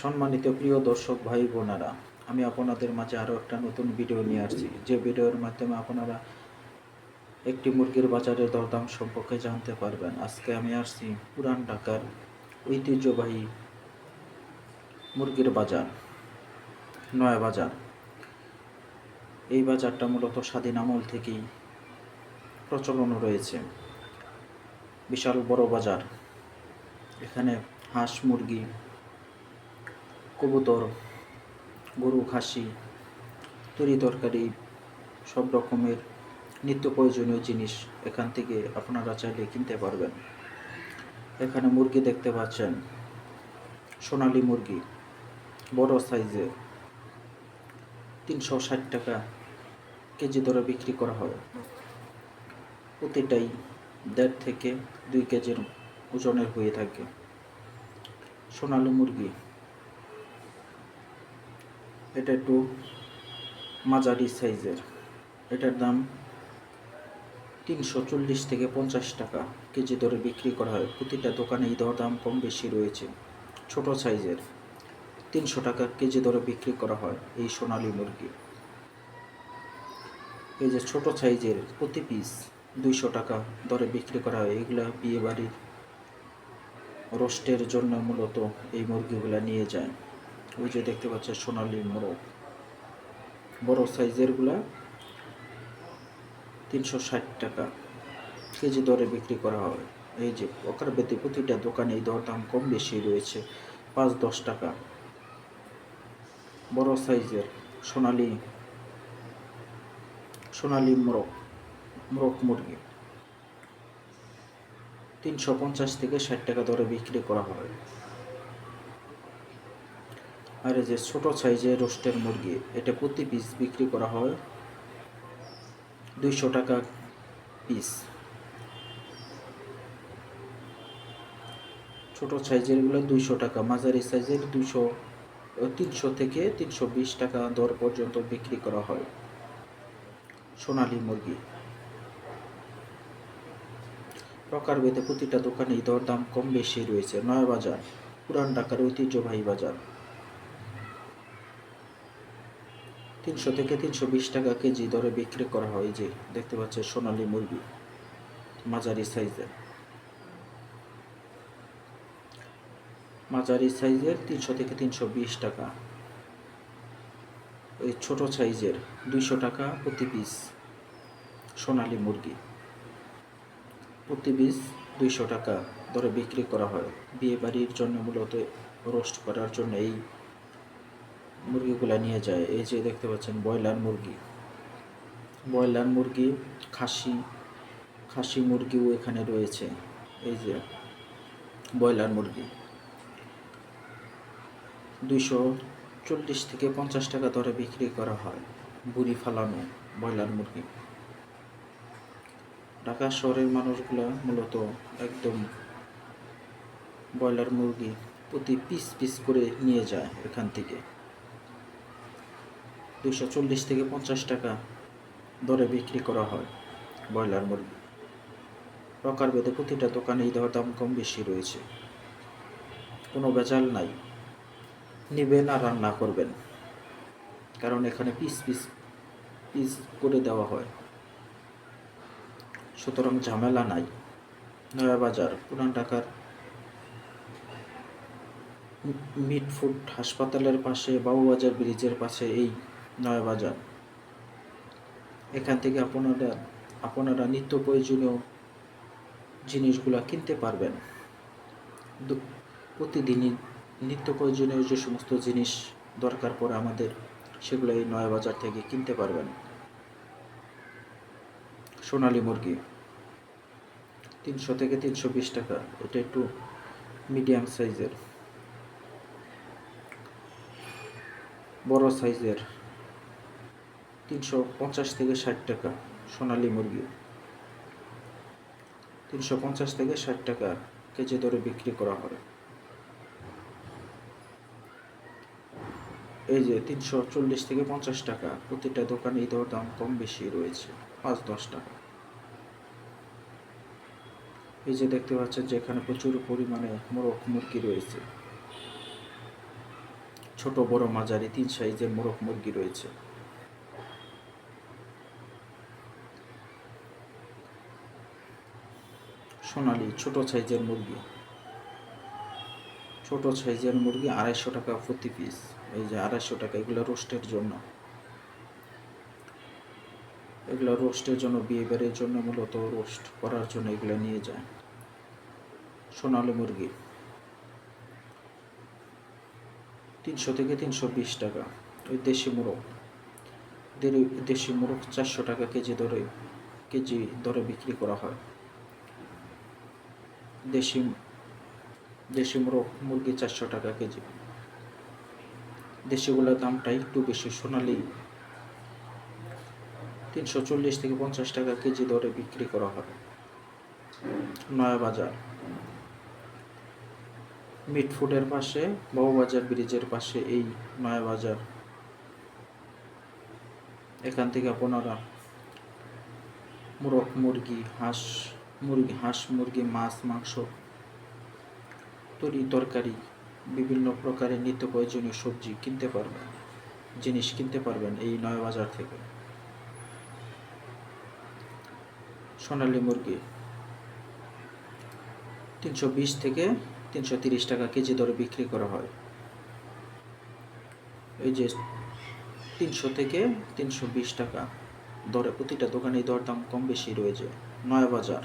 সম্মানিত প্রিয় দর্শক ভাই বোনেরা, আমি আপনাদের মাঝে আরও একটা নতুন ভিডিও নিয়ে আসছি। যে ভিডিওর মাধ্যমে আপনারা একটি মুরগির বাজারের দরদাম সম্পর্কে জানতে পারবেন। আজকে আমি আসছি পুরান ঢাকার ঐতিহ্যবাহী মুরগির বাজার, নয়া বাজার। এই বাজারটা মূলত স্বাধীন আমল থেকেই প্রচলন রয়েছে। বিশাল বড় বাজার। এখানে হাঁস, মুরগি কবুতর, গরু, খাসি, তরি তরকারি, সব রকমের নিত্য প্রয়োজনীয় জিনিস এখান থেকে আপনারা চাইলে কিনতে পারবেন। এখানে মুরগি দেখতে পাচ্ছেন, সোনালী মুরগি, বড় সাইজের তিনশো ষাট টাকা কেজি দরে বিক্রি করা হয়। প্রতিটাই দেড় থেকে দুই কেজির ওজনের হয়ে থাকে। সোনালী মুরগি এটা একটু মাঝারি সাইজের। এটার দাম তিনশো চল্লিশ থেকে পঞ্চাশ টাকা কেজি দরে বিক্রি করা হয়। প্রতিটা দোকানে এই দাম কম বেশি রয়েছে। ছোট সাইজের তিনশো টাকা কেজি দরে বিক্রি করা হয় এই সোনালী মুরগি। এই যে ছোট সাইজের প্রতি পিস দুইশো টাকা দরে বিক্রি করা হয়। এগুলা বিয়ে বাড়ির রোস্টের জন্য মূলত এই মুরগিগুলা নিয়ে যায়। ওই যে দেখতে পাচ্ছেন সোনালি মোরগ। বড় সাইজেরগুলা তিনশো ষাট টাকা কেজি দরে বিক্রি করা হয়। এই যে ওকার ব্যতী প্রতিটা দোকানে এই দর দাম কম বেশি রয়েছে, পাঁচ দশ টাকা। বড় সাইজের সোনালি সোনালি মোরগ মোরগ মুরগি তিনশো পঞ্চাশ থেকে ষাট টাকা দরে বিক্রি করা হয়। আর এই যে ছোট সাইজের রোস্টের মুরগি, এটা প্রতি পিস বিক্রি করা হয় দুইশো টাকা পিস ছোট সাইজেরগুলো দুইশো টাকা, মাঝারি সাইজের দুইশো তিনশো থেকে তিনশো বিশ টাকা দর পর্যন্ত বিক্রি করা হয় সোনালী মুরগি। প্রকারভেদে প্রতিটা দোকানে এই দর দাম কম বেশি রয়েছে নয়া বাজার পুরান ঢাকার ঐতিহ্যবাহী বাজার। তিনশো থেকে তিনশো বিশ টাকা কেজি দরে বিক্রি করা হয় যে দেখতে পাচ্ছে সোনালী মুরগি, মাঝারি সাইজের। মাঝারি সাইজের তিনশো থেকে তিনশো বিশ টাকা। ওই ছোটো সাইজের দুইশো টাকা প্রতি পিস সোনালী মুরগি। প্রতি পিস দুইশো টাকা দরে বিক্রি করা হয়। বিয়ে বাড়ির জন্য মূলত রোস্ট করার জন্য এই মুরগিগুলা নিয়ে যায়। এই যে দেখতে পাচ্ছেন, ব্রয়লার মুরগি। ব্রয়লার মুরগি, খাসি খাসি মুরগিও এখানে রয়েছে। এই যে ব্রয়লার মুরগি। দুইশো চল্লিশ থেকে পঞ্চাশ টাকা দরে বিক্রি করা হয় বুড়ি ফালানো ব্রয়লার মুরগি। ঢাকা শহরের মানুষগুলো মূলত একদম ব্রয়লার মুরগি প্রতি পিস পিস করে নিয়ে যায় এখান থেকে। দুশো চল্লিশ থেকে পঞ্চাশ টাকা দরে বিক্রি করা হয় ব্রয়লার মুরগি। প্রকারভেদে প্রতিটা দোকানে এই দেওয়ার দাম কম বেশি রয়েছে। কোনো বেচাল নাই। নেবেন আর রান্না করবেন। কারণ এখানে পিস পিস পিস করে দেওয়া হয়। সুতরাং ঝামেলা নাই। নয়া বাজার, পুরান ঢাকার মিট ফুড হাসপাতালের পাশে, বাবুবাজার ব্রিজের পাশে এই নয়া বাজার। এখান থেকে আপনারা আপনারা নিত্য প্রয়োজনীয় জিনিসগুলো কিনতে পারবেন। প্রতিদিনই নিত্য প্রয়োজনীয় যে সমস্ত জিনিস দরকার পড়ে আমাদের, সেগুলো এই নয়া বাজার থেকে কিনতে পারবেন। সোনালী মুরগি, তিনশো থেকে তিনশো বিশ টাকা। এটা একটু মিডিয়াম সাইজের। বড় সাইজের। তিনশো পঞ্চাশ থেকে ষাট টাকা সোনালী মুরগি। তিনশো পঞ্চাশ থেকে ষাট টাকা কেজি দরে বিক্রি করা হয়। এই যে তিনশো চল্লিশ থেকে পঞ্চাশ টাকা, প্রতিটা দোকানে এই দর দাম কম বেশি রয়েছে, পাঁচ দশ টাকা। এই যে দেখতে পাচ্ছেন যে এখানে প্রচুর পরিমাণে মোরগ মুরগি রয়েছে। ছোট বড় মাঝারি তিন সাইজের মোরগ মুরগি রয়েছে। সোনালি, ছোট সাইজের মুরগি। ছোট সাইজের মুরগি আড়াইশো টাকা প্রতি পিস এই যে আড়াইশো টাকা, এগুলো রোস্টের জন্য। এগুলো রোস্টের জন্য, বিয়ে বাড়ির জন্য মূলত রোস্ট করার জন্য এগুলো নিয়ে যায়। সোনালি মুরগি। তিনশো থেকে তিনশো বিশ টাকা। ওই দেশি মোরগ। দেশি মোরগ চারশো টাকা কেজি দরে কেজি দরে বিক্রি করা হয়। দেশি দেশি মোরগ, মুরগি চারশো টাকা কেজি। দেশিগুলোর দামটা একটু বেশি, সোনালি তিনশো চল্লিশ থেকে পঞ্চাশ টাকা কেজি দরে বিক্রি করা হয় নয়া বাজার। মিট ফুডের পাশে, বাবুবাজার ব্রিজের পাশে এই নয়া বাজার। এখান থেকে আপনারা মোরগ, মুরগি, হাঁস মুরগি, হাঁস, মুরগি, মাছ, মাংস, তরি, তরকারি, বিভিন্ন প্রকারের নিত্য প্রয়োজনীয় সবজি কিনতে পারবেন, জিনিস কিনতে পারবেন এই নয়া বাজার থেকে। সোনালী মুরগি, তিনশো বিশ থেকে তিনশো তিরিশ টাকা কেজি দরে বিক্রি করা হয়। এই যে তিনশো থেকে তিনশো বিশ টাকা দরে প্রতিটা দোকানে দরদাম কম বেশি রয়েছে নয়া বাজার